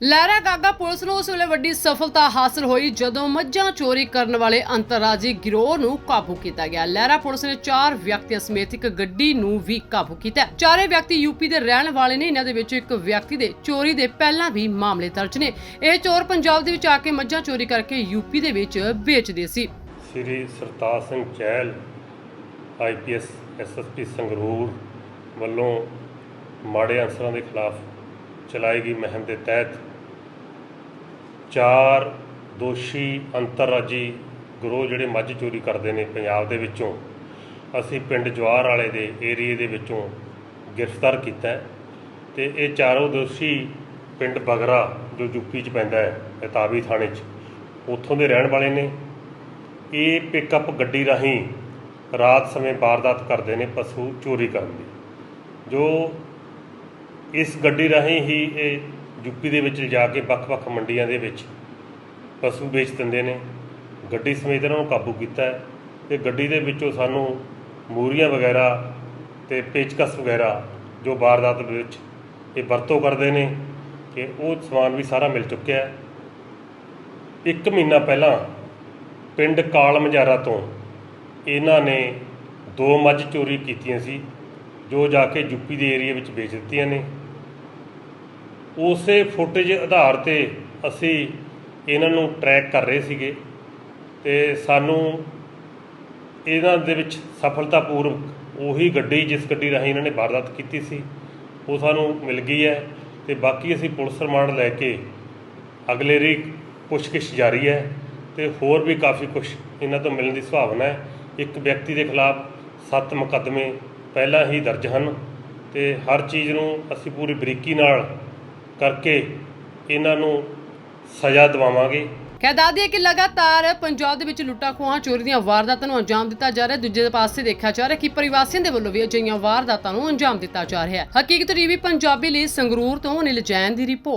ਲਹਿਰਾ Gaga police ਨੂੰ ਉਸ ਵੇਲੇ ਵੱਡੀ ਸਫਲਤਾ ਹਾਸਲ ਹੋਈ ਜਦੋਂ ਮੱਝਾਂ ਚੋਰੀ ਕਰਨ ਵਾਲੇ ਅੰਤਰਰਾਜੀ ਗਿਰੋਹ ਨੂੰ ਕਾਬੂ ਕੀਤਾ ਗਿਆ। ਲਹਿਰਾ ਪੁਲਿਸ ਨੇ ਚਾਰ ਵਿਅਕਤੀਆਂ ਸਮੇਤ ਇੱਕ ਗੱਡੀ ਨੂੰ ਵੀ ਕਾਬੂ ਕੀਤਾ। ਚਾਰੇ ਵਿਅਕਤੀ ਯੂਪੀ ਦੇ ਰਹਿਣ ਵਾਲੇ ਨੇ। ਇਹਨਾਂ ਦੇ ਵਿੱਚੋਂ ਇੱਕ ਵਿਅਕਤੀ ਦੇ ਚੋਰੀ ਦੇ ਪਹਿਲਾਂ ਵੀ ਮਾਮਲੇ ਦਰਜ ਨੇ। ਇਹ ਚੋਰ ਪੰਜਾਬ ਦੇ ਵਿੱਚ ਆ ਕੇ ਮੱਝਾਂ ਚੋਰੀ ਕਰਕੇ ਯੂਪੀ ਦੇ ਵਿੱਚ ਵੇਚਦੇ ਸੀ। ਸ੍ਰੀ ਸਰਤਾਜ ਸਿੰਘ ਚਹਿਲ ਆਈਪੀਐਸ ਐਸਐਸਪੀ ਸੰਗਰੂਰ ਵੱਲੋਂ ਮਾੜੇ ਅਨਸਰਾਂ ਦੇ ਖਿਲਾਫ ਚਲਾਈ ਗਈ ਮਹਿਮ ਦੇ ਤਹਿਤ। ਚਾਰ ਦੋਸ਼ੀ ਅੰਤਰਰਾਜੀ ਗਰੋਹ ਜਿਹੜੇ ਮੱਝ ਚੋਰੀ ਕਰਦੇ ਨੇ ਪੰਜਾਬ ਦੇ ਵਿੱਚੋਂ, ਅਸੀਂ ਪਿੰਡ ਜਵਾਰ ਵਾਲੇ ਦੇ ਏਰੀਏ ਦੇ ਵਿੱਚੋਂ ਗ੍ਰਿਫਤਾਰ ਕੀਤਾ ਹੈ ਤੇ ਇਹ ਚਾਰੋਂ ਦੋਸ਼ੀ ਪਿੰਡ ਬਗਰਾ, ਜੋ ਯੂਪੀ 'ਚ ਪੈਂਦਾ ਹੈ ਇਤਾਬੀ ਥਾਣੇ 'ਚ, ਉੱਥੋਂ ਦੇ ਰਹਿਣ ਵਾਲੇ ਨੇ। ਇਹ ਪਿਕਅਪ ਗੱਡੀ ਰਾਹੀਂ ਰਾਤ ਸਮੇਂ ਵਾਰਦਾਤ ਕਰਦੇ ਨੇ, ਪਸ਼ੂ ਚੋਰੀ ਕਰਨ ਦੀ। ਜੋ ਇਸ ਗੱਡੀ ਰਾਹੀਂ ਹੀ ਇਹ ਯੂਪੀ ਦੇ ਵਿੱਚ ਲਿਜਾ ਕੇ ਵੱਖ-ਵੱਖ ਮੰਡੀਆਂ ਦੇ ਵਿੱਚ ਪਸ਼ੂ ਵੇਚ ਦਿੰਦੇ ਨੇ। ਗੱਡੀ ਸਮੇਤ ਇਹਨਾਂ ਨੂੰ ਕਾਬੂ ਕੀਤਾ ਹੈ ਤੇ ਗੱਡੀ ਦੇ ਵਿੱਚੋਂ ਸਾਨੂੰ ਮੂਰੀਆਂ ਵਗੈਰਾ ਤੇ ਪੇਚਕਸ ਵਗੈਰਾ ਜੋ ਵਾਰਦਾਤ ਦੇ ਵਿੱਚ ਇਹ ਵਰਤੋਂ ਕਰਦੇ ਨੇ ਕਿ ਉਹ ਸਮਾਨ ਵੀ ਸਾਰਾ ਮਿਲ ਚੁੱਕਿਆ ਹੈ। ਇੱਕ ਮਹੀਨਾ ਪਹਿਲਾਂ ਪਿੰਡ ਕਾਲ ਮਜਾਰਾ ਤੋਂ ਇਹਨਾਂ ਨੇ ਦੋ ਮੱਝ ਚੋਰੀ ਕੀਤੀਆਂ ਸੀ ਜੋ ਜਾ ਕੇ ਯੂਪੀ ਦੇ ਏਰੀਆ ਵਿੱਚ ਵੇਚ ਦਿੱਤੀਆਂ ਨੇ। ਉਸੇ ਫੁਟੇਜ ਆਧਾਰ ਤੇ ਅਸੀਂ ਇਹਨਾਂ ਨੂੰ ਟਰੈਕ ਕਰ ਰਹੇ ਸੀਗੇ ਤੇ ਸਾਨੂੰ ਇਹਨਾਂ ਦੇ ਵਿੱਚ ਸਫਲਤਾਪੂਰਵਕ ਉਹੀ ਗੱਡੀ, ਜਿਸ ਗੱਡੀ ਰਾਹੀਂ ਇਹਨਾਂ ਨੇ ਵਾਰਦਾਤ ਕੀਤੀ ਸੀ, ਉਹ ਸਾਨੂੰ ਮਿਲ ਗਈ ਹੈ ਤੇ ਬਾਕੀ ਅਸੀਂ ਪੁਲਿਸ ਰਿਮਾਂਡ ਲੈ ਕੇ ਅਗਲੇ ਰੀ, ਪੁੱਛਗਿੱਛ ਜਾਰੀ ਹੈ ਤੇ ਹੋਰ ਵੀ ਕਾਫੀ ਕੁਝ ਇਹਨਾਂ ਤੋਂ ਮਿਲਣ ਦੀ ਸੰਭਾਵਨਾ ਹੈ। ਇੱਕ ਵਿਅਕਤੀ ਦੇ ਖਿਲਾਫ ਸੱਤ ਮੁਕੱਦਮੇ ਪਹਿਲਾਂ ਹੀ ਦਰਜ ਹਨ ਤੇ ਹਰ ਚੀਜ਼ ਨੂੰ ਅਸੀਂ ਪੂਰੀ ਬਰੀਕੀ ਨਾਲ ਕਰਕੇ ਇਹਨਾਂ ਨੂੰ ਸਜ਼ਾ ਦਿਵਾਵਾਂਗੇ। ਕਹਿ ਦੱਸਦੀ ਹੈ ਕਿ ਲਗਾਤਾਰ ਪੰਜਾਬ ਦੇ ਵਿੱਚ ਲੁੱਟਾਂ ਖੋਹਾਂ, ਚੋਰੀ ਦੀਆਂ ਵਾਰਦਾਤਾਂ ਨੂੰ ਅੰਜਾਮ ਦਿੱਤਾ ਜਾ ਰਿਹਾ ਦੂਜੇ ਪਾਸੇ ਦੇਖਿਆ ਜਾ ਰਿਹਾ ਕਿ ਪਰਿਵਾਸੀਆਂ ਦੇ ਵੱਲੋਂ ਵੀ ਅਜਿਹੀਆਂ ਵਾਰਦਾਤਾਂ ਨੂੰ ਅੰਜਾਮ ਦਿੱਤਾ ਜਾ ਰਿਹਾ ਹੈ। ਹਕੀਕਤ ਟੀਵੀ ਪੰਜਾਬੀ ਲਈ ਸੰਗਰੂਰ ਤੋਂ ਅਨਿਲ ਜੈਨ ਦੀ ਰਿਪੋਰਟ।